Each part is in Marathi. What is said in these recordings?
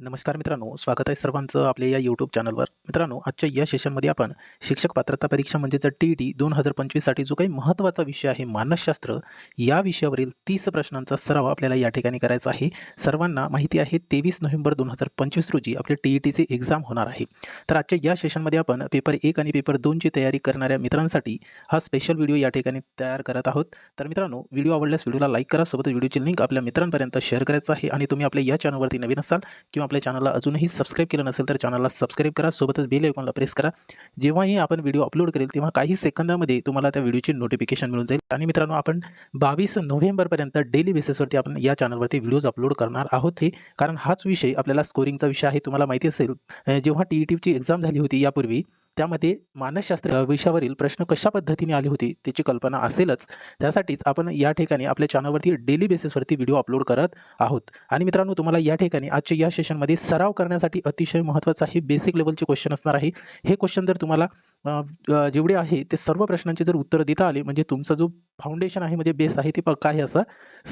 नमस्कार मित्रांनो स्वागत आहे सर्वांचं आपल्या या यूट्यूब चॅनलवर मित्रांनो आजच्या या सेशनमध्ये आपण शिक्षक पात्रता परीक्षा म्हणजेच टी ई टी दोन हजार पंचवीससाठी जो काही महत्त्वाचा विषय आहे मानसशास्त्र या विषयावरील तीस प्रश्नांचा सराव आपल्याला या ठिकाणी करायचा आहे. सर्वांना माहिती आहे तेवीस नोव्हेंबर दोन हजार पंचवीस रोजी आपले टी ई टीची एक्झाम होणार आहे. तर आजच्या या सेशनमध्ये आपण पेपर एक आणि पेपर दोनची तयारी करणाऱ्या मित्रांसाठी हा स्पेशल व्हिडिओ या ठिकाणी तयार करत आहोत. तर मित्रांनो व्हिडिओ आवडल्यास व्हिडिओला लाईक करा सोबत व्हिडिओची लिंक आपल्या मित्रांपर्यंत शेअर करायचं आहे आणि तुम्ही आपल्या या चॅनलवरती नवीन असाल किंवा आपल्या चॅनलला अजूनही सबस्क्राईब केलं नसेल तर चॅनलला सबस्क्राईब करा. सोबतच बेल आयकॉनला प्रेस करा. जेव्हाही आपण व्हिडिओ अपलोड करेल तेव्हा काही सेकंदामध्ये तुम्हाला त्या व्हिडिओची नोटिफिकेशन मिळून जाईल. आणि मित्रांनो आपण बावीस नोव्हेंबरपर्यंत डेली बेसिसवरती आपण या चॅनलवरती व्हिडिओज अपलोड करणार आहोत हे. कारण हाच विषय आपल्याला स्कोरिंगचा विषय आहे तुम्हाला माहिती असेल. जेव्हा टी ई टीची एक्झाम झाली होती यापूर्वी त्यामध्ये मानसशास्त्र विषयावरील प्रश्न कशा पद्धतीने आले होते त्याची कल्पना असेलच. त्यासाठीच आपण या ठिकाणी आपल्या चॅनलवरती डेली बेसिसवरती व्हिडिओ अपलोड करत आहोत. आणि मित्रांनो तुम्हाला या ठिकाणी आजच्या या सेशनमध्ये सराव करण्यासाठी अतिशय महत्त्वाचं आहे बेसिक लेवलचे क्वेश्चन असणार आहे. हे क्वेश्चन जर तुम्हाला जेवढे आहे ते सर्व प्रश्नांचे जर उत्तर देता आले म्हणजे तुमचा जो फाउंडेशन आहे म्हणजे बेस आहे ते पक्का आहे असं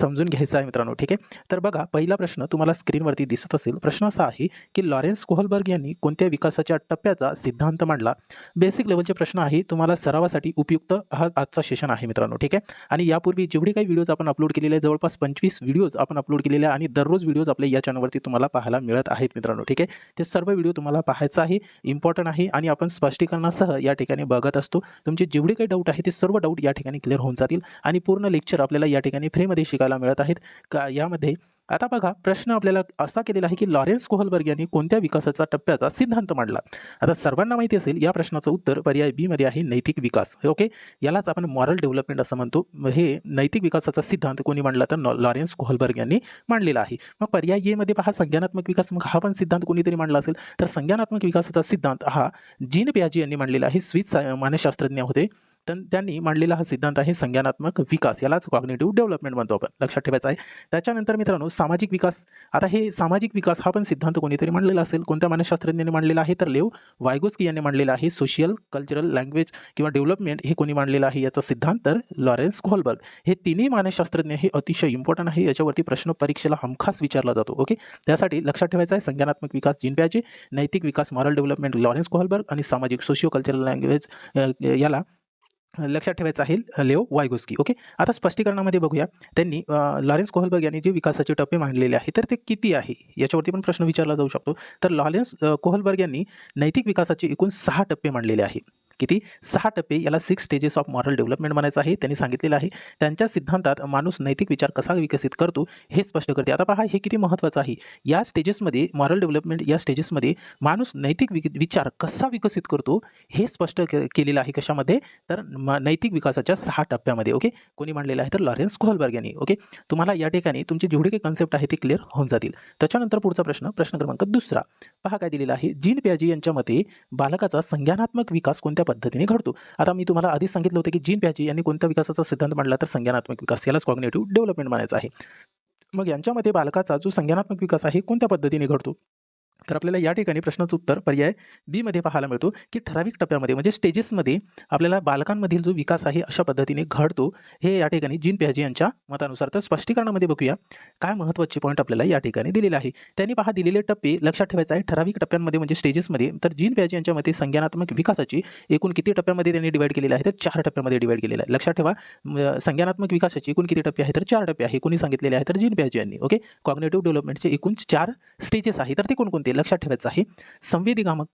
समजून घ्यायचं आहे मित्रांनो ठीक आहे? तर बघा पहिला प्रश्न तुम्हाला स्क्रीनवरती दिसत असेल. प्रश्न असा आहे की लॉरेन्स कोहलबर्ग यांनी कोणत्या विकासाच्या टप्प्याचा सिद्धांत मांडला? बेसिक लेवलचे प्रश्न आहे तुम्हाला सरावासाठी उपयुक्त हा आजचा सेशन आहे मित्रांनो ठीक आहे? आणि यापूर्वी जेवढे काही व्हिडिओज आपण अपलोड केलेले आहे जवळपास पंचवीस व्हिडिओज आपण अपलोड केलेले आहे आणि दररोज व्हिडिओज आपल्या या चॅनलवरती तुम्हाला पाहायला मिळत आहेत मित्रांनो ठीक आहे? ते सर्व व्हिडिओ तुम्हाला पाहायचा आहे इम्पॉर्टंट आहे आणि आपण स्पष्टीकरणासह या ठिकाणी बघत असतो. तुमचे जेवढे काही डाऊट आहे ते सर्व डाऊट या ठिकाणी क्लिअर होऊन जातील आणि पूर्ण लेक्चर आपल्याला या ठिकाणी फ्रीमध्ये शिकायला मिळत आहेत. का यामध्ये आता बघा प्रश्न आपल्याला असा केलेला आहे की लॉरेन्स कोहलबर्ग यांनी कोणत्या विकासाचा टप्प्याचा सिद्धांत मांडला? आता सर्वांना माहिती असेल या प्रश्नाचं उत्तर पर्याय बी मध्ये आहे नैतिक विकास. ओके यालाच आपण मॉरल डेव्हलपमेंट असं म्हणतो. हे नैतिक विकासाचा सिद्धांत कोणी मांडला तर नॉ- लॉरेन्स कोहलबर्ग यांनी मांडलेला आहे. मग पर्याय ए मध्ये पहा संज्ञानात्मक विकास मग हा पण सिद्धांत कोणीतरी मांडला असेल? तर संज्ञानात्मक विकासाचा सिद्धांत हा जीन प्याजी यांनी मांडलेला आहे. स्विस मानसशास्त्रज्ञ होते. तर त्यांनी मांडलेला हा सिद्धांत आहे संज्ञानात्मक विकास. यालाच कॉग्नेटिव्ह डेव्हलपमेंट म्हणतो आपण. लक्षात ठेवायचं आहे. त्याच्यानंतर मित्रांनो सामाजिक विकास. आता हे सामाजिक विकास हा पण सिद्धांत कोणीतरी मांडलेला असेल? कोणत्या मानसशास्त्रज्ञांनी मांडलेला आहे? तर लेव वायगोस्की यांनी मांडलेला आहे. सोशियल कल्चरल लँग्वेज किंवा डेव्हलपमेंट हे कोणी मांडलेलं आहे याचा सिद्धांत? तर लॉरेन्स कोहलबर्ग. हे तिन्ही मानसशास्त्रज्ञ हे अतिशय इम्पॉर्टंट आहे. याच्यावरती प्रश्न परीक्षेला हमखास विचारला जातो. ओके त्यासाठी लक्षात ठेवायचं आहे संज्ञानात्मक विकास जिनप्याचे नैतिक विकास मॉरल डेव्हलपमेंट लॉरेन्स कोहलबर्ग आणि सामाजिक सोशिओ कल्चरल लँग्वेज याला लक्षात ठेवायचं आहे लेओ वायगोस्की. ओके? आता स्पष्टीकरणामध्ये बघूया. त्यांनी लॉरेन्स कोहलबर्ग यांनी जे विकासाचे टप्पे मांडलेले आहे तर ते किती आहे? याच्यावरती पण प्रश्न विचारला जाऊ शकतो. तर लॉरेन्स कोहलबर्ग यांनी नैतिक विकासाचे एकूण सहा टप्पे मांडलेले आहे किती? सहा टप्पे याला six stages of moral development म्हणायचं आहे. त्यांनी सांगितलेलं आहे. त्यांच्या सिद्धांतात माणूस नैतिक विचार कसा विकसित करतो हे स्पष्ट करते. आता पहा हे किती महत्त्वाचं आहे. या स्टेजेसमध्ये मॉरल डेव्हलपमेंट या स्टेजेसमध्ये माणूस नैतिक विक विचार कसा विकसित करतो हे स्पष्ट के केलेलं आहे कशामध्ये? तर म नैतिक विकासाच्या सहा टप्प्यामध्ये ओके? कोणी मांडलेलं आहे तर लॉरेन्स कोहलबर्ग यांनी ओके? तुम्हाला या ठिकाणी तुमचे जेवढे काही कन्सेप्ट आहे ते क्लिअर होऊन जातील. त्याच्यानंतर पुढचा प्रश्न प्रश्न क्रमांक दुसरा. पहा काय दिलेला आहे. जीन प्याजी यांच्या मते बालकाचा संज्ञानात्मक विकास कोणत्या पद्धतीने घडतो. आता मी तुम्हाला आधीच सांगितलं होतं की जीन प्याजी यांनी कोणत्या विकासाचा सिद्धांत मांडला तर संज्ञानात्मक विकास यालाच कॉग्नेटिव्ह डेव्हलपमेंट म्हणायचं आहे. मग यांच्यामध्ये बालकाचा जो संज्ञानात्मक विकास आहे कोणत्या पद्धतीने घडतो? तर आपल्याला या ठिकाणी प्रश्नाचं उत्तर पर्याय बीमध्ये पाहायला मिळतो की ठराविक टप्प्यामध्ये म्हणजे स्टेजेसमध्ये आपल्याला बालकांमधील जो विकास आहे अशा पद्धतीने घडतो हे या ठिकाणी जीन प्याजी यांच्या मतानुसार तर स्पष्टीकरणामध्ये बघूया. काय महत्त्वाचे पॉईंट आपल्याला या ठिकाणी दिलेले आहे? त्यांनी पहा दिलेले टप्पे लक्षात ठेवायचं आहे ठराविक टप्प्यांमध्ये म्हणजे स्टेजेसमध्ये तर जीन प्याजी यांच्या मते संज्ञानात्मक विकासाची एकूण किती टप्प्यामध्ये त्यांनी डिवाईड केलेले आहे? तर चार टप्प्यामध्ये डिवाईड केलेलं आहे. लक्षात ठेवा संज्ञानात्मक विकासाची एकूण किती टप्पे आहे तर चार टप्पे आहे. कोणी सांगितलेले आहे तर जीन प्याजी यांनी ओके? कॉग्नेटिव्ह डेव्हलपमेंटचे एकूण चार स्टेजेस आहे. तर ते कोणकोणते? लक्षात ठेवायचं आहे. संवेदीगामक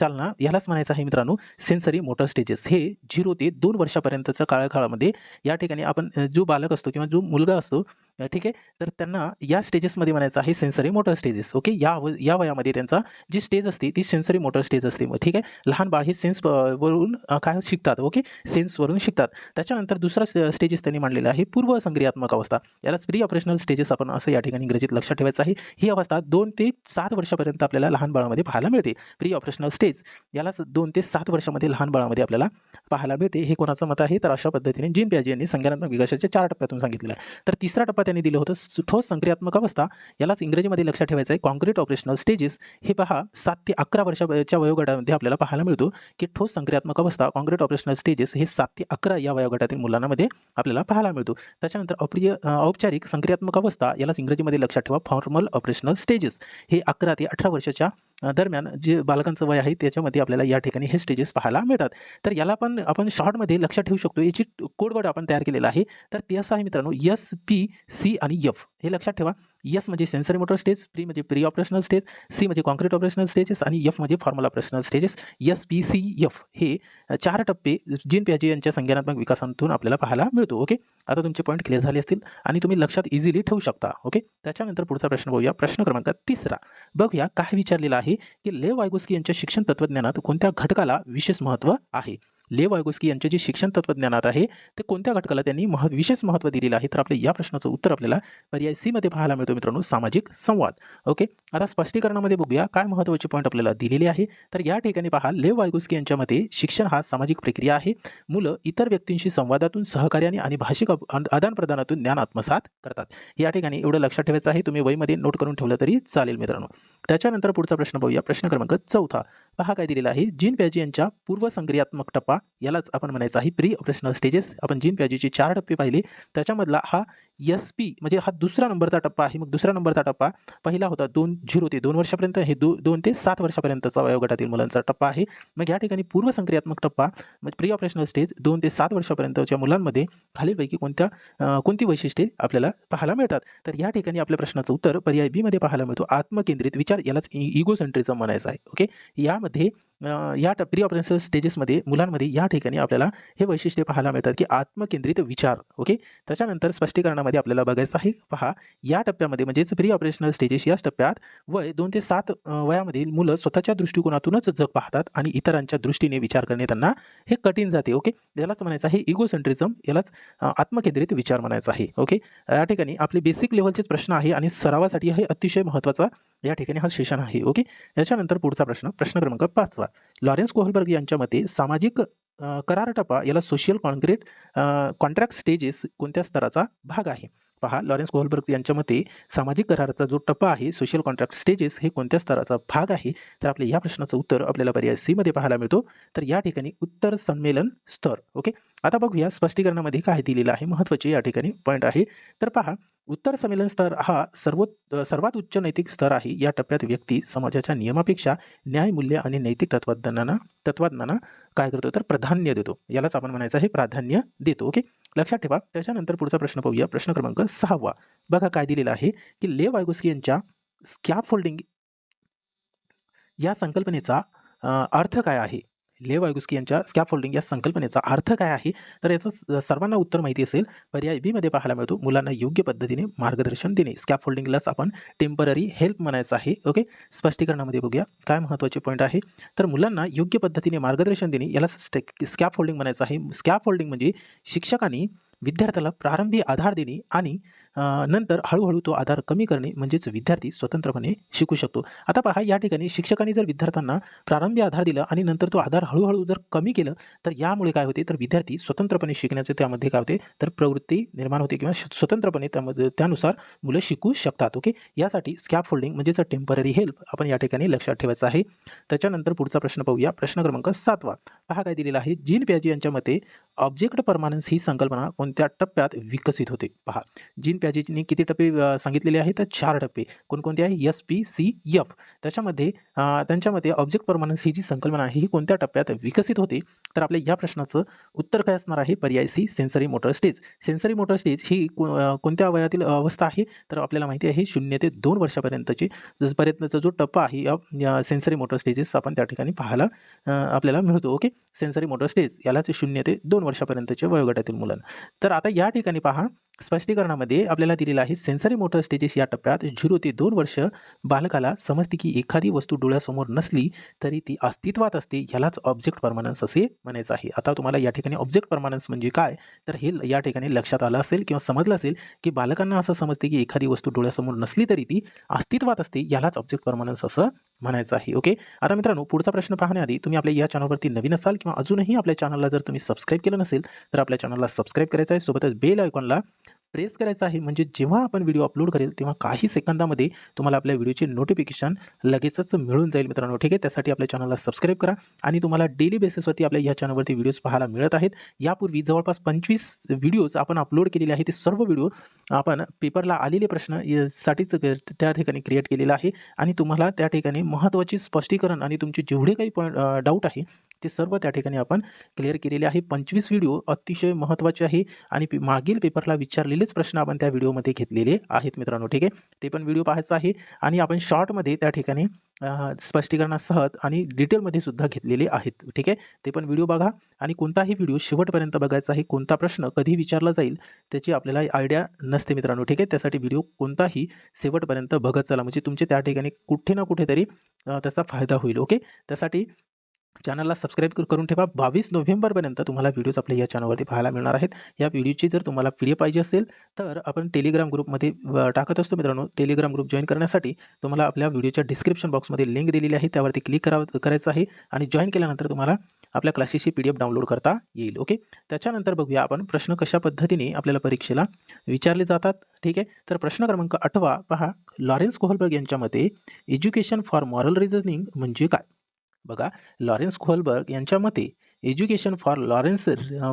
चालना यालाच म्हणायचं आहे मित्रांनो सेन्सरी मोटर स्टेजेस हे झिरो ते दोन वर्षापर्यंतच्या काळाकाळामध्ये या ठिकाणी आपण जो बालक असतो किंवा जो मुलगा असतो ठीक आहे. तर त्यांना या स्टेजेसमध्ये म्हणायचं आहे सेन्सरी मोटर स्टेजेस ओके या व या वयामध्ये त्यांचा जी स्टेज असते ती सेन्सरी मोटर स्टेज असते मग. ठीक आहे? लहान बाळ हे सेन्स वरून काय शिकतात? ओके सेन्सवरून शिकतात. त्याच्यानंतर दुसरा स्टेजेस त्यांनी मांडलेला आहे पूर्व संक्रियात्मक अवस्था. यालाच प्री ऑपरेशनल स्टेजेस आपण असं या ठिकाणी इंग्रजीत लक्षात ठेवायचं आहे. ही अवस्था दोन ते सात वर्षापर्यंत आपल्याला लहान बाळामध्ये पाहायला मिळते. प्री ऑपरेशनल स्टेज यालाच दोन ते सात वर्षामध्ये लहान बाळामध्ये आपल्याला पाहायला मिळते. हे कोणाचं मत आहे? तर अशा पद्धतीने जीन प्याजी यांनी संज्ञानात्मक विकासाच्या चार टप्प्यातून सांगितलेलं आहे. तर तिसरा टप्पा त्यांनी दिलं होतं. ठोस संक्रियात्मक अवस्था यालाच इंग्रजीमध्ये लक्षात ठेवायचं आहे. कॉन्क्रीट ऑपरेशनल स्टेजेस हे पहा सात ते अकरा वर्षाच्या वयोगटामध्ये आपल्याला पाहायला मिळतो की ठोस संक्रियात्मक अवस्था कॉन्क्रीट ऑपरेशनल स्टेजेस हे सात ते अकरा या वयोगटातील मुलांमध्ये आपल्याला पाहायला मिळतो. त्याच्यानंतर अप्रिय औपचारिक संक्रियात्मक अवस्था यालाच इंग्रजीमध्ये लक्षात ठेवा फॉर्मल ऑपरेशनल स्टेजेस हे अकरा ते अठरा वर्षाच्या दरम्यान जे बालकांचं वय आहे त्याच्यामध्ये आपल्याला या ठिकाणी हे स्टेजेस पाहायला मिळतात. तर याला पण आपण शॉर्टमध्ये लक्षात ठेवू शकतो. याची कोडवर्ड आपण तयार केलेला आहे. तर ते असं आहे मित्रांनो एस पी सी आणि यफ हे लक्षात ठेवा. यस म्हणजे सेन्सरी मोटर स्टेज प्री म्हणजे प्री ऑपरेशनल स्टेज सी म्हणजे कॉन्क्रीट ऑपरेशनल स्टेजेस आणि यफ म्हणजे formal operational stages S P C F हे चार टप्पे जीन प्याजे यांच्या संज्ञानात्मक विकासातून आपल्याला पाहायला मिळतो ओके? आता तुमचे पॉईंट क्लिअर झाले असतील आणि तुम्ही लक्षात इझिली ठेवू शकता ओके? त्याच्यानंतर पुढचा प्रश्न बघूया. प्रश्न क्रमांक तिसरा. बघूया काय विचारलेला आहे की लेव वायगोस्की यांच्या शिक्षण तत्वज्ञानात कोणत्या घटकाला विशेष महत्त्व आहे? लेव वायगोस्की यांचे जे शिक्षण तत्वज्ञानात आहे ते कोणत्या घटकाला त्यांनी मह विशेष महत्त्व दिलेलं आहे? तर आपल्या या प्रश्नाचं उत्तर आपल्याला पर्याय सीमध्ये पाहायला मिळतो मित्रांनो सामाजिक संवाद. ओके? आता स्पष्टीकरणामध्ये बघूया काय महत्त्वाचे पॉईंट आपल्याला दिलेले आहे? तर या ठिकाणी पहा लेव वायगोस्की यांच्या मते शिक्षण हा सामाजिक प्रक्रिया आहे. मुलं इतर व्यक्तींशी संवादातून सहकार्याने आणि भाषिक आदानप्रदानातून ज्ञान आत्मसात करतात. या ठिकाणी एवढं लक्षात ठेवायचं आहे तुम्ही वहीमध्ये नोट करून ठेवलं तरी चालेल मित्रांनो. त्याच्यानंतर पुढचा प्रश्न पाहूया प्रश्न क्रमांक चौथा. पहा काय दिलेला आहे. जीन प्याजी यांच्या पूर्वसंक्रियात्मक टप्पा यालाच आपण म्हणायचं आहे प्री ऑपरेशनल स्टेजेस. आपण जीन प्याजीचे चार टप्पे पाहिले. त्याच्यामधला हा एस पी म्हणजे हा दुसरा नंबरचा टप्पा आहे. मग दुसरा नंबरचा टप्पा पहिला होता दोन झिरो ते दोन वर्षापर्यंत. हे दो दोन ते सात वर्षापर्यंतचा वयोगटातील मुलांचा टप्पा आहे. मग या ठिकाणी पूर्वसंक्रियात्मक टप्पा म्हणजे प्री ऑपरेशनल स्टेज दोन ते सात वर्षापर्यंतच्या मुलांमध्ये खालीलपैकी कोणत्या कोणती वैशिष्ट्ये आपल्याला पाहायला मिळतात? तर या ठिकाणी आपल्या प्रश्नाचं उत्तर पर्याय बीमध्ये पाहायला मिळतो. आत्मकेंद्रित विचार यालाच इगो सेंट्रिझम म्हणायचं आहे. ओके यामध्ये या प्री ऑपरेशनल स्टेजेसमध्ये मुलांमध्ये या ठिकाणी आपल्याला हे वैशिष्ट्य पाहायला मिळतात की आत्मकेंद्रित विचार ओके त्याच्यानंतर स्पष्टीकरणामध्ये आपल्याला बघायचं आहे पहा या टप्प्यामध्ये म्हणजेच प्री ऑपरेशनल स्टेजेस याच टप्प्यात वय दोन ते सात वयामधील मुलं स्वतःच्या दृष्टिकोनातूनच जग पाहतात आणि इतरांच्या दृष्टीने विचार करणे त्यांना हे कठीण जाते ओके यालाच म्हणायचं आहे इगोसेंट्रिझम यालाच आत्मकेंद्रित विचार म्हणायचा आहे ओके या ठिकाणी आपले बेसिक लेवलचेच प्रश्न आहे आणि सरावासाठी हे अतिशय महत्त्वाचा या ठिकाणी हा सेशन आहे ओके याच्यानंतर पुढचा प्रश्न प्रश्न क्रमांक पाचवा. लॉरेन्स कोहलबर्ग यांच्या मते सामाजिक करार टप्पा याला सोशल कॉन्क्रीट कॉन्ट्रॅक्ट स्टेजेस कोणत्या स्तराचा भाग आहे? पहा लॉरेन्स कोहलबर्ग यांच्या मते सामाजिक कराराचा जो टप्पा आहे सोशल कॉन्ट्रॅक्ट स्टेजेस हे कोणत्या स्तराचा भाग आहे? तर आपल्या या प्रश्नाचं उत्तर आपल्याला पर्याय सीमध्ये पाहायला मिळतो. तर या ठिकाणी उत्तर संमेलन स्तर ओके? आता बघूया स्पष्टीकरणामध्ये काय दिलेलं आहे महत्त्वाचे या ठिकाणी पॉईंट आहे. तर पहा उत्तर संमेलन स्तर हा सर्वोत सर्वात उच्च नैतिक स्तर आहे. या टप्प्यात व्यक्ती समाजाच्या नियमापेक्षा न्यायमूल्य आणि नैतिक तत्वज्ञानांना तत्वज्ञाना काय करतो तर प्राधान्य देतो. यालाच आपण म्हणायचं आहे प्राधान्य देतो. ओके? लक्षात ठेवा. त्याच्यानंतर पुढचा प्रश्न पाहूया. प्रश्न क्रमांक सहावा. बघा काय दिलेला आहे की ले वायगोस्की यांच्या स्कॅप या संकल्पनेचा अर्थ काय आहे? लेव वायगुस्की यांच्या स्कॅपफोल्डिंग या संकल्पनेचा अर्थ काय आहे? तर याचं स- सर्वांना उत्तर माहिती असेल पर्याय बीमध्ये पाहायला मिळतो मुलांना योग्य पद्धतीने मार्गदर्शन देणे. स्कॅपफोल्डिंगलाच आपण टेंपररी हेल्प म्हणायचं आहे ओके स्पष्टीकरणामध्ये बघूया काय महत्त्वाचे पॉईंट आहे? तर मुलांना योग्य पद्धतीने मार्गदर्शन देणे याला स्कॅप फोल्डिंग म्हणायचं आहे. स्कॅपफोल्डिंग म्हणजे शिक्षकांनी विद्यार्थ्याला प्रारंभी आधार देणे आणि नंतर हळूहळू तो आधार कमी करणे म्हणजेच विद्यार्थी स्वतंत्रपणे शिकू शकतो. आता पहा या ठिकाणी शिक्षकांनी जर विद्यार्थ्यांना प्रारंभी आधार दिला आणि नंतर तो आधार हळूहळू जर कमी केलं तर यामुळे काय होते? तर विद्यार्थी स्वतंत्रपणे शिकण्याचे त्यामध्ये काय होते? तर प्रवृत्ती निर्माण होते किंवा श- स्वतंत्रपणे त्यामध्ये त्यानुसार मुलं शिकू शकतात ओके? यासाठी स्कॅप फोल्डिंग म्हणजेच टेंपररी हेल्प आपण या ठिकाणी लक्षात ठेवायचं आहे. त्याच्यानंतर पुढचा प्रश्न पाहूया. प्रश्न क्रमांक सातवा. पहा काय दिलेला आहे. जीन प्याजी यांच्या मते ऑब्जेक्ट परमानन्स ही संकल्पना कोणत्या टप्प्यात विकसित होते? पहा जीन पॅजेजने किती टप्पे सांगितलेले आहेत? तर चार टप्पे. कोणकोणते आहे? एस पी सी एफ त्याच्यामध्ये त्यांच्यामध्ये ऑब्जेक्ट परमानन्स ही जी संकल्पना आहे ही कोणत्या टप्प्यात विकसित होते? तर आपल्या या प्रश्नाचं उत्तर काय असणार आहे? पर्याय C sensory motor stage. Sensory motor stage ही को- कोणत्या वयातील अवस्था आहे? तर आपल्याला माहिती आहे शून्य ते दोन वर्षापर्यंतची जसपर्यंतचा जो टप्पा आहे या सेन्सरी मोटर स्टेजेस आपण त्या ठिकाणी पाहायला आपल्याला मिळतो. ओके? सेन्सरी मोटर स्टेज यालाच शून्य ते दोन वर्षापर्यंतच्या वयोगटातील मुलांना तर आता या ठिकाणी पहा स्पष्टीकरणामध्ये आपल्याला दिलेलं आहे सेन्सरी मोटर स्टेजेस या टप्प्यात झिरो ते दोन वर्ष बालकाला समजते की एखादी वस्तू डोळ्यासमोर नसली तरी ती अस्तित्वात असते ह्यालाच ऑब्जेक्ट परमानन्स असे म्हणायचं आहे. आता तुम्हाला या ठिकाणी ऑब्जेक्ट परमानन्स म्हणजे काय? तर हे या ठिकाणी लक्षात आलं असेल किंवा समजलं असेल की बालकांना असं समजते की एखादी वस्तू डोळ्यासमोर नसली तरी ती अस्तित्वात असते यालाच ऑब्जेक्ट परमानन्स असं म्हणायचं आहे. ओके आता मित्रांनो पुढचा प्रश्न पाहण्याआधी तुम्ही आपल्या या चॅनलवरती नवीन असाल किंवा अजूनही आपल्या चॅनलला जर तुम्ही सबस्क्राईब केलं नसेल तर आपल्या चॅनलला सबस्क्राईब करायचं आहे. सोबतच बेल आयकॉनला प्रेस करायचं आहे म्हणजे जेव्हा आपण व्हिडिओ अपलोड करेल तेव्हा काही सेकंदामध्ये तुम्हाला आपल्या व्हिडिओचे नोटिफिकेशन लगेचच मिळून जाईल मित्रांनो. ठीक आहे? त्यासाठी आपल्या चॅनलला सबस्क्राईब करा आणि तुम्हाला डेली बेसिसवरती आपल्या या चॅनलवरती व्हिडिओज पाहायला मिळत आहेत. यापूर्वी जवळपास पंचवीस व्हिडिओज आपण अपलोड केलेले आहे ते सर्व व्हिडिओ आपण पेपरला आलेले प्रश्न यासाठीच त्या ठिकाणी क्रिएट केलेलं आहे. आणि तुम्हाला त्या ठिकाणी महत्त्वाचे स्पष्टीकरण आणि तुमचे जेवढे काही पॉईंट डाऊट आहे ते सर्व त्या ठिकाणी आपण क्लिअर केलेले आहे. पंचवीस व्हिडिओ अतिशय महत्त्वाचे आहे आणि मागील पेपरला विचारलेलेच प्रश्न आपण त्या व्हिडिओमध्ये घेतलेले आहेत मित्रांनो ठीक आहे? ते पण व्हिडिओ पाहायचा आहे आणि आपण शॉर्टमध्ये त्या ठिकाणी स्पष्टीकरणासह आणि डिटेलमध्ये सुद्धा घेतलेले आहेत ठीक आहे? ते पण व्हिडिओ बघा आणि कोणताही व्हिडिओ शेवटपर्यंत बघायचा आहे कोणता प्रश्न कधी विचारला जाईल त्याची आपल्याला आयडिया नसते मित्रांनो ठीक आहे? त्यासाठी व्हिडिओ कोणताही शेवटपर्यंत बघत चला. म्हणजे तुमचे त्या ठिकाणी कुठे ना कुठेतरी त्याचा फायदा होईल ओके? त्यासाठी चॅनलला सबस्क्राईब करून ठेवा. बावीस नोव्हेंबरपर्यंत तुम्हाला व्हिडिओज आपल्या या चॅनलवरती पाहायला मिळणार आहेत. या व्हिडिओची जर तुम्हाला पी डी पाहिजे असेल तर आपण टेलिग्राम ग्रुपमध्ये टाकत असतो मित्रांनो. टेलिग्राम ग्रुप जॉईन करण्यासाठी तुम्हाला आपल्या व्हिडिओच्या डिस्क्रिप्शन बॉक्समध्ये लिंक दिलेली आहे. त्यावरती क्लिक करावं करायचं आहे आणि जॉईन केल्यानंतर तुम्हाला आपल्या क्लासेसची पी डी एफ डाउनलोड करता येईल. ओके त्याच्यानंतर बघूया आपण प्रश्न कशा पद्धतीने आपल्याला परीक्षेला विचारले जातात. ठीक आहे? तर प्रश्न क्रमांक आठवा पहा. लॉरेन्स कोहलबर्ग यांच्या मते एज्युकेशन फॉर मॉरल रिझनिंग म्हणजे काय? बघा लॉरेन्स कोहलबर्ग यांच्या मते education for Lawrence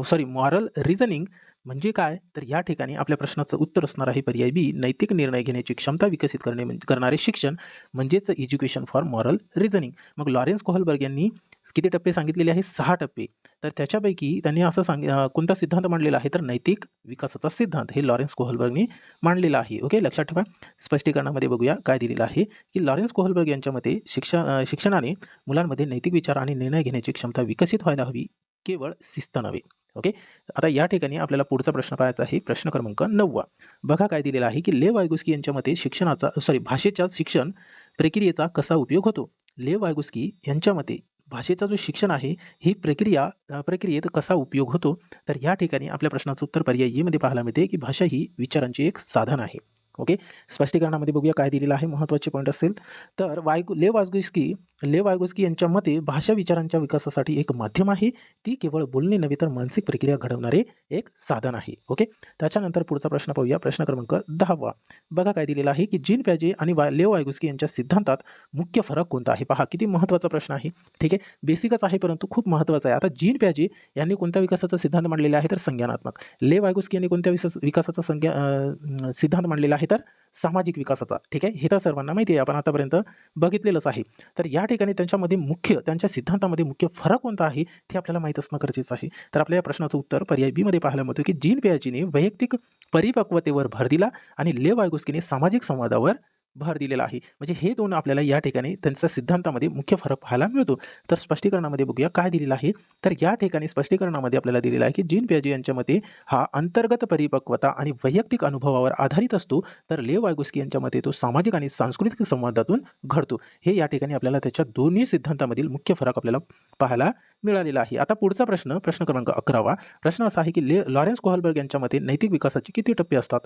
sorry moral reasoning म्हणजे काय? तर या ठिकाणी आपल्या प्रश्नाचं उत्तर असणार आहे पर्याय बी नैतिक निर्णय घेण्याची क्षमता विकसित करणे म्हणजे करणारे शिक्षण म्हणजेच एज्युकेशन फॉर मॉरल रिझनिंग. मग लॉरेन्स कोहलबर्ग यांनी किती टप्पे सांगितलेले आहे सहा टप्पे. तर त्याच्यापैकी त्यांनी असं सांग कोणता सिद्धांत मांडलेला आहे? तर नैतिक विकासाचा सिद्धांत हे लॉरेन्स कोहलबर्गनी मांडलेला आहे. ओके लक्षात ठेवा. स्पष्टीकरणामध्ये बघूया काय दिलेलं आहे की लॉरेन्स कोहलबर्ग यांच्या मते शिक्षा शिक्षणाने मुलांमध्ये नैतिक विचार आणि निर्णय घेण्याची क्षमता विकसित व्हायला हवी केवळ शिस्त नव्हे. ओके आता या ठिकाणी आपल्याला पुढचा प्रश्न पाहायचा आहे. प्रश्न क्रमांक नववा. बघा काय दिलेला आहे की ले वायगुस्की यांच्या मते शिक्षणाचा सॉरी भाषेच्या शिक्षण प्रक्रियेचा कसा उपयोग होतो? ले वायगुस्की यांच्या मते भाषेचा जो शिक्षण आहे ही प्रक्रिया प्रक्रियेत कसा उपयोग होतो? तर या ठिकाणी आपल्या प्रश्नाचं उत्तर पर्यायमध्ये पाहायला मिळते की भाषा ही विचारांची एक साधन आहे. ओके? स्पष्टीकरणामध्ये बघूया काय दिलेलं आहे महत्त्वाचे पॉईंट असेल तर वायगु ले वाजगुस्की ले वायगुस्की यांच्या मते भाषा विचारांच्या विकासासाठी एक माध्यम आहे. ती केवळ बोलणे नव्हे तर मानसिक प्रक्रिया घडवणारे एक साधन आहे. ओके? त्याच्यानंतर पुढचा प्रश्न पाहूया. प्रश्न क्रमांक दहावा. बघा काय दिलेला आहे की जीन प्याजे आणि वा लेव वायगुस्की यांच्या सिद्धांतात मुख्य फरक कोणता आहे? पहा किती महत्त्वाचा प्रश्न आहे. ठीक आहे? बेसिकच आहे परंतु खूप महत्त्वाचा आहे. आता जीन प्याजे यांनी कोणत्या विकासाचा सिद्धांत मांडलेला आहे तर संज्ञानात्मक. लेव आयगोस्की यांनी कोणत्या विकास विकासाचा संज्ञा सिद्धांत मांडलेला आहे तर सामाजिक विकासाचा. ठीक आहे? हे तर सर्वांना माहिती आहे. आपण आतापर्यंत बघितलेलंच आहे. तर या ठिकाणी त्यांच्यामध्ये मुख्य त्यांच्या सिद्धांतामध्ये मुख्य फरक कोणता आहे ते आपल्याला माहीत असणं गरजेचं आहे. तर आपल्या या प्रश्नाचं उत्तर पर्याय बीमध्ये पाहायला मिळतो की जीन पियाजीने वैयक्तिक परिपक्वतेवर भर दिला आणि ले वायगुस्कीने सामाजिक संवादावर भर दिलेला आहे. म्हणजे हे दोन आपल्याला या ठिकाणी त्यांच्या सिद्धांतामध्ये मुख्य फरक पाहायला मिळतो. तर स्पष्टीकरणामध्ये बघूया काय दिलेलं आहे. तर या ठिकाणी स्पष्टीकरणामध्ये आपल्याला दिलेलं आहे की जीन प्याजी यांच्या मते हा अंतर्गत परिपक्वता आणि वैयक्तिक अनुभवावर आधारित असतो. तर लेव वायगुस्की यांच्या मते तो सामाजिक आणि सांस्कृतिक संवादातून घडतो. हे या ठिकाणी आपल्याला त्याच्या दोन्ही सिद्धांतामधील मुख्य फरक आपल्याला पाहायला मिळालेला आहे. आता पुढचा प्रश्न प्रश्न क्रमांक अकरावा. प्रश्न असा आहे की ले लॉरेन्स कोहलबर्ग यांच्या मते नैतिक विकासाचे किती टप्पे असतात?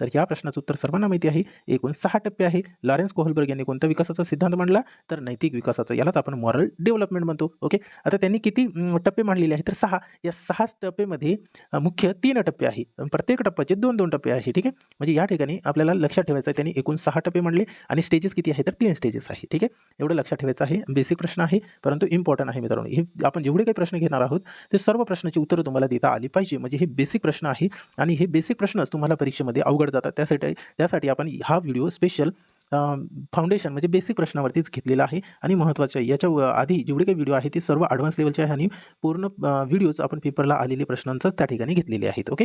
तर या प्रश्नाचं उत्तर सर्वांना माहिती आहे. एकूण सहा टप्पे आहे. लॉरेन्स कोहलबर्ग यांनी कोणत्या विकासाचा सिद्धांत मांडला? तर नैतिक विकासाचा. यालाच आपण मॉरल डेव्हलपमेंट म्हणतो. ओके? आता त्यांनी किती टप्पे मांडलेले आहेत? तर सहा. या सहा टप्पेमध्ये मुख्य तीन टप्पे आहे. प्रत्येक टप्प्याचे दोन दोन टप्पे आहे. ठीक आहे? म्हणजे या ठिकाणी आपल्याला लक्षात ठेवायचं आहे. त्यांनी एकूण सहा टप्पे मांडले आणि स्टेजेस किती आहे तर तीन स्टेजेस आहे. ठीक आहे? एवढं लक्षात ठेवायचं आहे. बेसिक प्रश्न आहे. परंतु इम्पॉर्टंट आहे मित्रांनो. हे आपण जेवढे काही प्रश्न घेणार आहोत ते सर्व प्रश्नाची उत्तरं तुम्हाला देता आली पाहिजे. म्हणजे हे बेसिक प्रश्न आहे आणि हे बेसिक प्रश्नच तुम्हाला परीक्षेमध्ये अवघड जातात. त्यासाठी त्यासाठी आपण हा व्हिडिओ स्पेशल फाउंडेशन म्हणजे बेसिक प्रश्नावरतीच घेतलेला आहे आणि महत्त्वाचं आहे. याच्या व- आधी जेवढे काही व्हिडिओ आहे ते सर्व ॲडव्हान्स लेवलचे आहे आणि पूर्ण व्हिडिओज आपण पेपरला आलेले प्रश्नांचं त्या ठिकाणी घेतलेले आहेत. ओके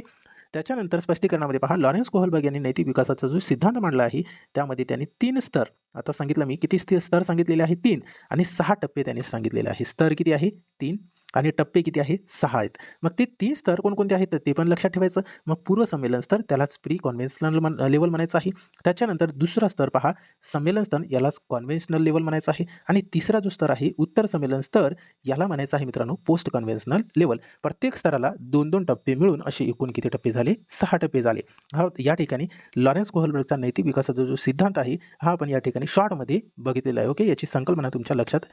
त्याच्यानंतर स्पष्टीकरणामध्ये पहा लॉरेन्स कोहलबर्ग यांनी नैतिक विकासाचा जो सिद्धांत मांडला आहे त्यामध्ये त्यांनी तीन स्तर आता सांगितलं मी किती स्थिर स्तर सांगितलेले आहे तीन आणि सहा टप्पे त्यांनी सांगितलेले आहे. स्तर किती आहे? तीन. आणि टप्पे किती आहे? सहा आहेत. मग ते तीन स्तर कोणकोणते आहेत? तर ते पण लक्षात ठेवायचं. मग पूर्व संमेलन स्तर त्यालाच प्री कॉन्व्हेन्शनल मन लेवल म्हणायचं आहे. त्याच्यानंतर दुसरा स्तर पहा. संमेलन स्तर यालाच कॉन्व्हेन्शनल लेवल म्हणायचं आहे. आणि तिसरा जो स्तर आहे उत्तर संमेलन स्तर याला म्हणायचं आहे मित्रांनो पोस्ट कन्व्हेन्शनल लेवल प्रत्येक स्तराला दोन दोन टप्पे मिळून असे एकूण किती टप्पे झाले? सहा टप्पे झाले. हा या ठिकाणी लॉरेन्स कोहलबर्गचा नैतिक विकासाचा जो सिद्धांत आहे हा आपण या ठिकाणी शॉर्टमध्ये बघितलेला आहे ओके याची संकल्पना तुमच्या लक्षात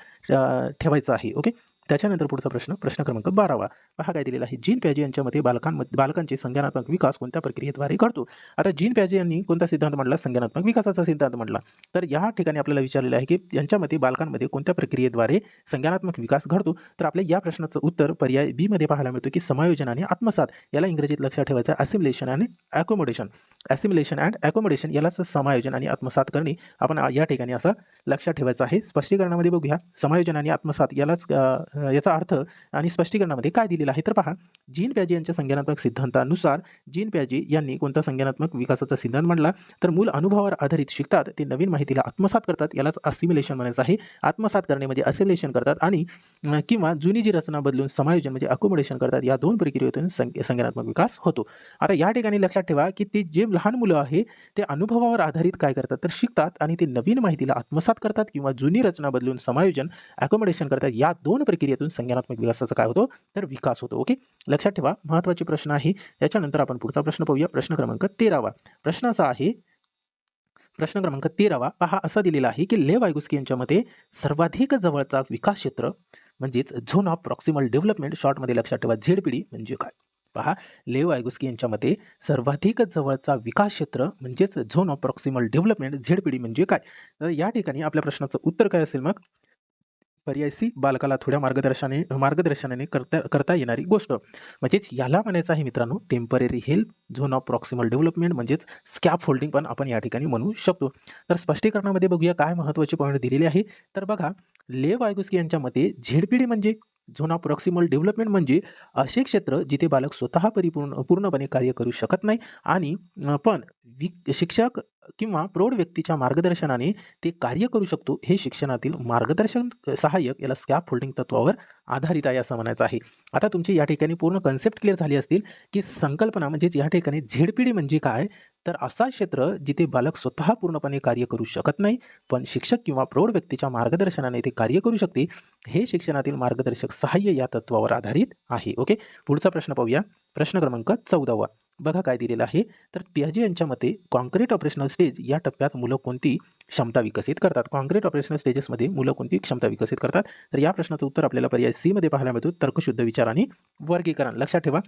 ठेवायचं आहे ओके त्याच्यानंतर पुढचा प्रश्न प्रश्न क्रमांक बारावा. पहा काय दिलेला आहे. जीन पॅजे यांच्या मते बालकांमध्ये बालकांचे संज्ञानात्मक विकास कोणत्या प्रक्रियेद्वारे घडतो? आता जीन पॅजे यांनी कोणता सिद्धांत म्हटला संज्ञानात्मक विकासाचा सिद्धांत म्हटला तर या ठिकाणी आपल्याला विचारलेलं आहे की यांच्या मते बालकांमध्ये कोणत्या प्रक्रियेद्वारे संज्ञानात्मक विकास घडतो? तर आपल्या या प्रश्नाचं उत्तर पर्याय बी मध्ये पाहायला मिळतो की समायोजन आणि आत्मसात याला इंग्रजीत लक्षात ठेवायचं असिम्युलेशन आणि ॲकोमोडेशन असिम्युलेशन अँड ॲकोमोडेशन यालाच समायोजन आणि आत्मसात करणे आपण या ठिकाणी असं लक्षात ठेवायचं आहे. स्पष्टीकरणामध्ये बघूया. समायोजन आणि आत्मसात यालाच याचा अर्थ आणि स्पष्टीकरणामध्ये काय दिलेलं आहे? तर पहा जीन प्याजी यांच्या संज्ञानात्मक सिद्धांतानुसार जीन प्याजी यांनी कोणता संज्ञानात्मक विकासाचा सिद्धांत मांडला? तर मूल अनुभवावर आधारित शिकतात ते नवीन माहितीला आत्मसात करतात यालाच असिम्युलेशन म्हणायचं आहे. आत्मसात करणे म्हणजे असिम्युलेशन करतात आणि किंवा जुनी जी रचना बदलून समायोजन म्हणजे अकोमोडेशन करतात या दोन प्रक्रियेतून संग संज्ञानात्मक विकास होतो. आता या ठिकाणी लक्षात ठेवा की ते जे लहान मुलं आहे ते अनुभवावर आधारित काय करतात? तर शिकतात आणि ते नवीन माहितीला आत्मसात करतात किंवा जुनी रचना बदलून समायोजन अकोमोडेशन करतात या दोन प्रक्रियेतून संज्ञानात्मक विकासाचा काय होतो? तर विकास होतो. ओके लक्षात ठेवा महत्त्वाचे प्रश्न आहे. याच्यानंतर आपण पुढचा प्रश्न पाहूया. प्रश्न क्रमांक तेरावा. प्रश्न असा आहे प्रश्न क्रमांक तेरावा. पहा असा दिलेला आहे की लेव वायगुस्की यांच्या मते सर्वाधिक जवळचा विकास क्षेत्र म्हणजेच झोन ऑफ प्रॉक्सिमल डेव्हलपमेंट शॉर्टमध्ये लक्षात ठेवा झेडपीडी म्हणजे काय? पहा लेव आयगुस्की यांच्या मते सर्वाधिक जवळचा विकास क्षेत्र म्हणजेच झोन ऑफ प्रॉक्सिमल डेव्हलपमेंट पिढी म्हणजे काय? तर या ठिकाणी आपल्या प्रश्नाचं उत्तर काय असेल मग? पर्याय सी बालकाला थोड्या मार्गदर्शनाने मार्गदर्शनाने करता करता येणारी गोष्ट. म्हणजेच याला म्हणायचं आहे मित्रांनो temporary help zone of proximal development म्हणजेच स्कॅप होल्डिंग पण आपण या ठिकाणी म्हणू शकतो. तर स्पष्टीकरणामध्ये बघूया काय महत्त्वाचे पॉईंट दिलेले आहे. तर बघा लेव वायगुस्की यांच्या मते झेडपीडी म्हणजे झोन ऑफ प्रॉक्सिमल डेव्हलपमेंट म्हणजे असे क्षेत्र जिथे बालक स्वतः परिपूर्ण पूर्णपणे कार्य करू शकत नाही आणि पण वि शिक्षक किंवा प्रौढ व्यक्तीच्या मार्गदर्शनाने ते कार्य करू शकतो हे शिक्षणातील मार्गदर्शन सहाय्यक याला स्कॅप फोल्डिंग तत्वावर आधारित आहे असं म्हणायचं आहे. आता तुमची या ठिकाणी पूर्ण कन्सेप्ट क्लिअर झाली असतील की संकल्पना म्हणजेच या ठिकाणी झेडपीडी म्हणजे काय? तर असा क्षेत्र जिथे बालक स्वतः पूर्णपणे कार्य करू शकत नाही पण शिक्षक किंवा प्रौढ व्यक्तीच्या मार्गदर्शनाने ते कार्य करू शकते हे शिक्षणातील मार्गदर्शक सहाय्य या तत्वावर आधारित आहे. ओके? पुढचा प्रश्न पाहूया. प्रश्न क्रमांक चौदावा. बघा काय दिलेलं आहे. तर पियाजे यांच्या मते कॉन्क्रीट ऑपरेशनल स्टेज या टप्प्यात मुलं कोणती क्षमता विकसित करतात? कॉन्क्रीट ऑपरेशनल स्टेजेसमध्ये मुलं कोणती क्षमता विकसित करतात? तर या प्रश्नाचं उत्तर आपल्याला पर्याय सीमध्ये पाहायला मिळतो. तर्कशुद्ध विचार आणि वर्गीकरण. लक्षात ठेवा.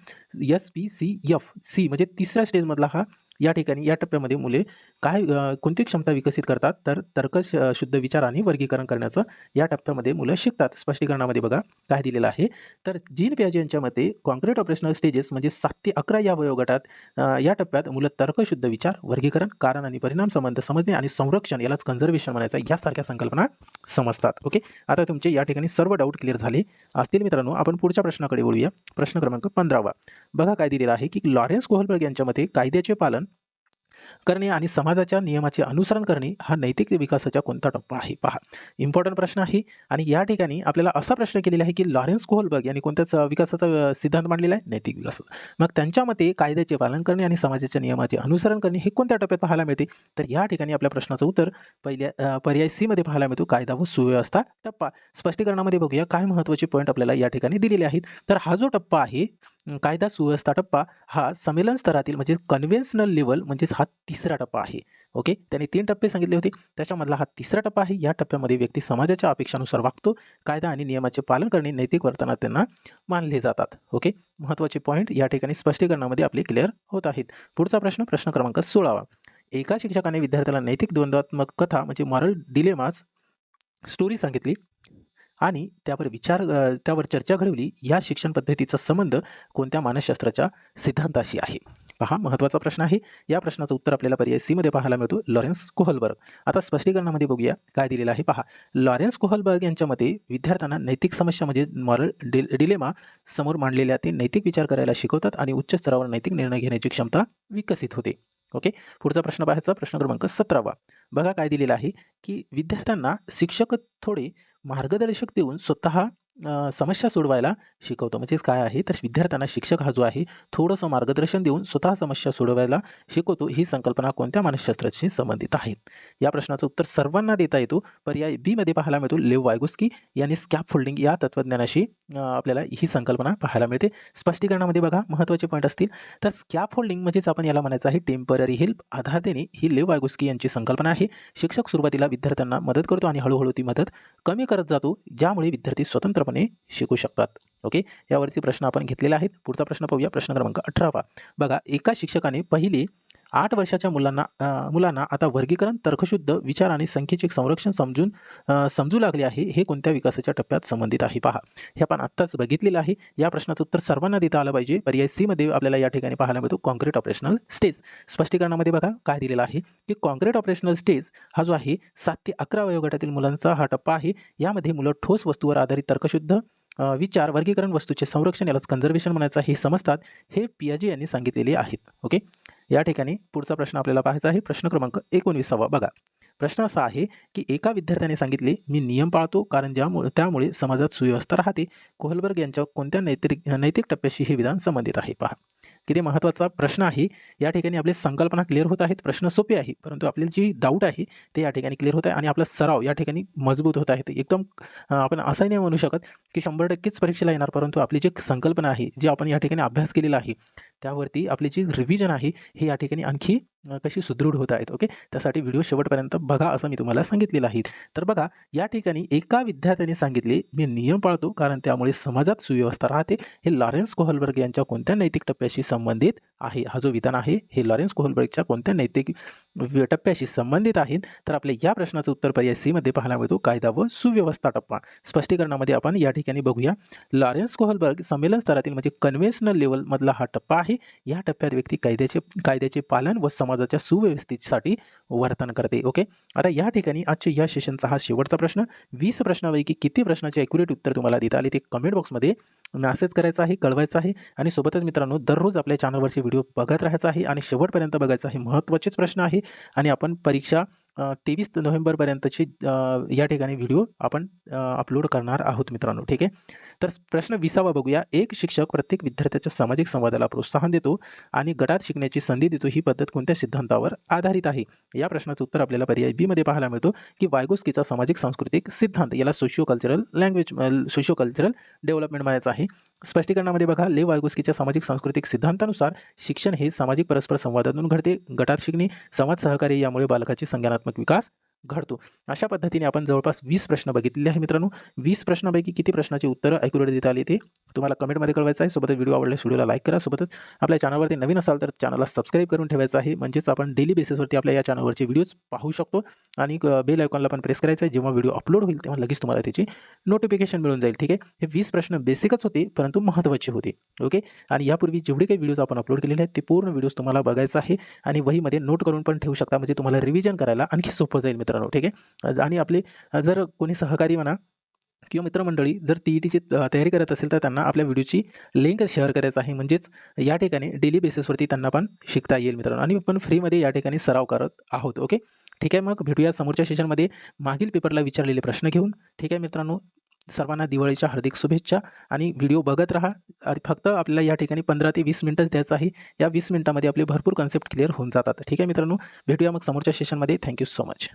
S P C F C म्हणजे तिसऱ्या स्टेजमधला हा या ठिकाणी या टप्प्यामध्ये मुले काय कोणती क्षमता विकसित करतात? तर तर्क शुद्ध विचार आणि वर्गीकरण करण्याचं या टप्प्यामध्ये मुलं शिकतात. स्पष्टीकरणामध्ये बघा काय दिलेलं आहे. तर जीन पियाजे यांच्या मते कॉन्क्रीट ऑपरेशनल स्टेजेस म्हणजे सात ते अकरा या वयोगटात अ, या टप्प्यात मुलं तर्कशुद्ध विचार वर्गीकरण कारण आणि परिणाम संबंध समजणे आणि संरक्षण यालाच कन्झर्वेशन म्हणायचं. यासारख्या संकल्पना समजतात. ओके? आता तुमचे या ठिकाणी सर्व डाऊट क्लिअर झाले असतील मित्रांनो. आपण पुढच्या प्रश्नाकडे वळूया. प्रश्न क्रमांक पंधरावा. बघा काय दिलेला आहे की लॉरेन्स कोहलबर्ग यांच्या मते कायद्याचे पालन करणे आणि समाजाच्या नियमाचे अनुसरण करणे हा नैतिक विकासाचा कोणता टप्पा आहे? पहा. इम्पॉर्टंट प्रश्न आहे आणि या ठिकाणी आपल्याला असा प्रश्न केलेला आहे की लॉरेन्स कोहलबर्ग यांनी कोणत्याच विकासाचा सिद्धांत मांडलेला आहे? नैतिक विकास. मग त्यांच्या मते कायद्याचे पालन करणे आणि समाजाच्या नियमाचे अनुसरण करणे हे कोणत्या टप्प्यात पाहायला मिळते? तर या ठिकाणी आपल्या प्रश्नाचं उत्तर पहिल्या पर्याय सीमध्ये पाहायला मिळतो. कायदा व सुव्यवस्था टप्पा. स्पष्टीकरणामध्ये बघूया काय महत्त्वाचे पॉईंट आपल्याला या ठिकाणी दिलेले आहेत. तर हा जो टप्पा आहे कायदा सुव्यवस्था टप्पा हा संमेलन स्तरातील म्हणजे कन्व्हेन्शनल लेवल म्हणजेच हा तिसरा टप्पा आहे. ओके त्याने तीन टप्पे सांगितले होते. त्याच्यामधला हा तिसरा टप्पा आहे. या टप्प्यामध्ये व्यक्ती समाजाच्या अपेक्षानुसार वागतो कायदा आणि नियमाचे पालन करणे नैतिक वर्तनात त्यांना मानले जातात. ओके महत्त्वाचे पॉईंट या ठिकाणी स्पष्टीकरणामध्ये आपले क्लिअर होत आहेत. पुढचा प्रश्न प्रश्न क्रमांक सोळावा. एका शिक्षकाने विद्यार्थ्याला नैतिक द्वंद्वात्मक कथा म्हणजे मॉरल डिलेमास स्टोरी सांगितली आणि त्यावर विचार त्यावर चर्चा घडवली. या शिक्षण पद्धतीचा संबंध कोणत्या मानसशास्त्राच्या सिद्धांताशी आहे? पहा महत्त्वाचा प्रश्न आहे. या प्रश्नाचं उत्तर आपल्याला पर्याय सीमध्ये पाहायला मिळतो लॉरेन्स कोहलबर्ग. आता स्पष्टीकरणामध्ये बघूया काय दिलेलं आहे. पहा लॉरेन्स कोहलबर्ग यांच्या मते विद्यार्थ्यांना नैतिक समस्या म्हणजे मॉरल डि डिलेमा समोर मांडलेल्या ते नैतिक विचार करायला शिकवतात आणि उच्च स्तरावर नैतिक निर्णय घेण्याची क्षमता विकसित होते. ओके? पुढचा प्रश्न पाहायचा प्रश्न क्रमांक सतरावा. बघा काय दिलेला आहे की विद्यार्थ्यांना शिक्षक थोडे मार्गदर्शक देऊन स्वतः समस्या सोडवायला शिकवतो. म्हणजेच काय आहे? तर विद्यार्थ्यांना शिक्षक हा जो आहे थोडंसं मार्गदर्शन देऊन स्वतः समस्या सोडवायला शिकवतो. ही संकल्पना कोणत्या मानसशास्त्राशी संबंधित आहे? या प्रश्नाचं उत्तर सर्वांना देता येतो. पर्याय बीमध्ये पाहायला मिळतो लेव वायगुस्की यांनी स्कॅप फोल्डिंग या तत्वज्ञानाशी आपल्याला ही संकल्पना पाहायला मिळते. स्पष्टीकरणामध्ये बघा महत्त्वाचे पॉईंट असतील. तर स्कॅप होल्डिंग म्हणजेच आपण याला म्हणायचं आहे टेंपररी हेल्प आधार देणे ही लेव वायगुस्की यांची संकल्पना आहे. शिक्षक सुरुवातीला विद्यार्थ्यांना मदत करतो आणि हळूहळू ती मदत कमी करत जातो. ज्यामुळे विद्यार्थी स्वतंत्र स्वतंत्रपणे शिकू शकतात. ओके? यावरती प्रश्न आपण घेतलेला आहेत. पुढचा प्रश्न पाहूया. प्रश्न क्रमांक अठरावा. बघा एका शिक्षकाने पहिली आठ वर्षाच्या मुलांना मुलांना आता वर्गीकरण तर्कशुद्ध विचार आणि संख्येचे संरक्षण समजून समजू लागले आहे हे कोणत्या विकासाच्या टप्प्यात संबंधित आहे? पहा हे आपण आत्ताच बघितलेलं आहे. या प्रश्नाचं उत्तर सर्वांना देता आलं पाहिजे. पर्याय सीमध्ये आपल्याला या ठिकाणी पाहायला मिळतो कॉन्क्रीट ऑपरेशनल स्टेज. स्पष्टीकरणामध्ये बघा काय दिलेलं आहे की कॉन्क्रीट ऑपरेशनल स्टेज हा जो आहे सात ते अकरा वयोगटातील मुलांचा हा टप्पा आहे. यामध्ये मुलं ठोस वस्तूवर आधारित तर्कशुद्ध विचार वर्गीकरण वस्तूचे संरक्षण यालाच कन्झर्वेशन म्हणायचं हे समजतात हे पियाजी यांनी सांगितलेले आहेत. ओके? या ठिकाणी पुढचा प्रश्न आपल्याला पाहायचा आहे. प्रश्न क्रमांक एकोणवीसावा बघा. प्रश्न असा आहे की एका विद्यार्थ्याने सांगितले मी नियम पाळतो कारण ज्यामुळे त्यामुळे समाजात सुव्यवस्था राहते. कोहलबर्ग यांच्या कोणत्या नैतिक नैतिक टप्प्याशी हे विधान संबंधित आहे? पहा. किती महत्त्वाचा प्रश्न आहे या ठिकाणी आपली संकल्पना क्लिअर होत आहेत. प्रश्न सोपे आहे परंतु आपली जी डाऊट आहे ते या ठिकाणी क्लिअर होत आहे आणि आपला सराव या ठिकाणी मजबूत होत आहे. ते एकदम आपण असंही नाही म्हणू शकत की शंभर टक्केच परीक्षेला येणार परंतु आपली जी संकल्पना आहे जी आपण या ठिकाणी अभ्यास केलेला आहे त्यावरती आपली जी रिव्हिजन आहे हे या ठिकाणी आणखी कशी सुदृढ होत आहेत ओके? त्यासाठी व्हिडिओ शेवटपर्यंत बघा असं मी तुम्हाला सांगितलेलं आहे. तर बघा या ठिकाणी एका विद्यार्थ्याने सांगितले मी नियम पाळतो कारण त्यामुळे समाजात सुव्यवस्था राहते. हे लॉरेन्स कोहलबर्ग यांच्या कोणत्या नैतिक टप्प्याशी संबंधित आहे? हा जो विधान आहे हे लॉरेन्स कोहलबर्गच्या कोणत्या नैतिक टप्प्याशी संबंधित आहेत? तर आपल्या या प्रश्नाचं उत्तर पर्याय सीमध्ये पाहायला मिळतो कायदा व सुव्यवस्था टप्पा. स्पष्टीकरणामध्ये आपण या ठिकाणी बघूया. लॉरेन्स कोहलबर्ग संमेलन स्तरातील म्हणजे कन्व्हेन्शनल लेवलमधला हा टप्पा आहे. या टप्प्यात व्यक्ती कायद्याचे कायद्याचे पालन व समाजाच्या सुव्यवस्थेसाठी वर्तन करते. ओके आता या ठिकाणी आजच्या या सेशनचा हा शेवटचा प्रश्न वीस प्रश्नापैकी किती प्रश्नाचे ॲक्युरेट उत्तर तुम्हाला देता आले ते कमेंट बॉक्समध्ये मॅसेज करायचा आहे कळवायचं आहे आणि सोबतच मित्रांनो दररोज आपल्या चॅनलवरचे व्हिडिओ बघत राहायचा आहे आणि शेवटपर्यंत बघायचं आहे महत्त्वाचेच प्रश्न आहे आणि आपण परीक्षा तेवीस नोव्हेंबरपर्यंतची या ठिकाणी व्हिडिओ आपण अपलोड करणार आहोत मित्रांनो ठीक आहे? तर प्रश्न विसावा बघूया. एक शिक्षक प्रत्येक विद्यार्थ्याच्या सामाजिक संवादाला प्रोत्साहन देतो आणि गटात शिकण्याची संधी देतो ही पद्धत कोणत्या सिद्धांतावर आधारित आहे? या प्रश्नाचं उत्तर आपल्याला पर्याय बीमध्ये पाहायला मिळतो की वायगोस्कीचा सामाजिक सांस्कृतिक सिद्धांत याला socio cultural language socio cultural development म्हणायचं आहे. स्पष्टीकरणामध्ये बघा ले वायगोस्कीच्या सामाजिक सांस्कृतिक सिद्धांतानुसार शिक्षण हे सामाजिक परस्पर संवादातून घडते. गटात शिकणे संवाद सहकार्य यामुळे बालकाचे संज्ञानात्मक विकास घडतो. अशा पद्धतीने आपण जवळपास वीस प्रश्न बघितलेले आहे मित्रांनो. वीस प्रश्नापैकी किती प्रश्नाची उत्तरं ॲक्युरेट देता आली ते तुम्हाला कमेंटमध्ये कळवायचं आहे. सोबतच व्हिडिओ आवडल्यास व्हिडिओला लाईक करा. सोबतच आपल्या चॅनलवरती नवीन असाल तर चॅनलला सबस्क्राईब करून ठेवायचं आहे. म्हणजेच आपण डेली बेसिसवरती आपल्या या चॅनलवरचे व्हिडिओज पाहू शकतो. आणि बेल आयकॉनला पण प्रेस करायचं आहे. जेव्हा व्हिडिओ अपलोड होईल तेव्हा लगेच तुम्हाला त्याची नोटिफिकेशन मिळून जाईल. ठीक आहे? हे वीस प्रश्न बेसिकच होते परंतु महत्त्वाचे होते. ओके? आणि यापूर्वी जेवढे काही व्हिडिओज आपण अपलोड केलेले आहेत ते पूर्ण व्हिडिओज तुम्हाला बघायचं आहे. आणि वहीमध्ये नोट करून पण ठेवू शकता. म्हणजे तुम्हाला रिव्हिजन करायला आणखी सोपं जाईल मित्र मित्रांनो ठीक आहे? आणि आपले जर कोणी सहकारी म्हणा किंवा मित्रमंडळी जर टी ई टीची तयारी करत असेल तर त्यांना आपल्या व्हिडिओची लिंक शेअर करायचं आहे. म्हणजेच या ठिकाणी डेली बेसिसवरती त्यांना पण शिकता येईल मित्रांनो. आणि आपण फ्रीमध्ये या ठिकाणी सराव करत आहोत ओके? ठीक आहे मग भेटूया समोरच्या सेशनमध्ये. मागील पेपरला विचारलेले प्रश्न घेऊन ठीक आहे मित्रांनो? सर्वांना दिवाळीच्या हार्दिक शुभेच्छा आणि व्हिडिओ बघत राहा. आणि फक्त आपल्याला या ठिकाणी पंधरा ते वीस मिनटंच द्यायचं आहे. या वीस मिनटामध्ये आपले भरपूर कन्सेप्ट क्लिअर होऊन जातात. ठीक आहे मित्रांनो? भेटूया मग समोरच्या सेशनमध्ये. Thank you so much.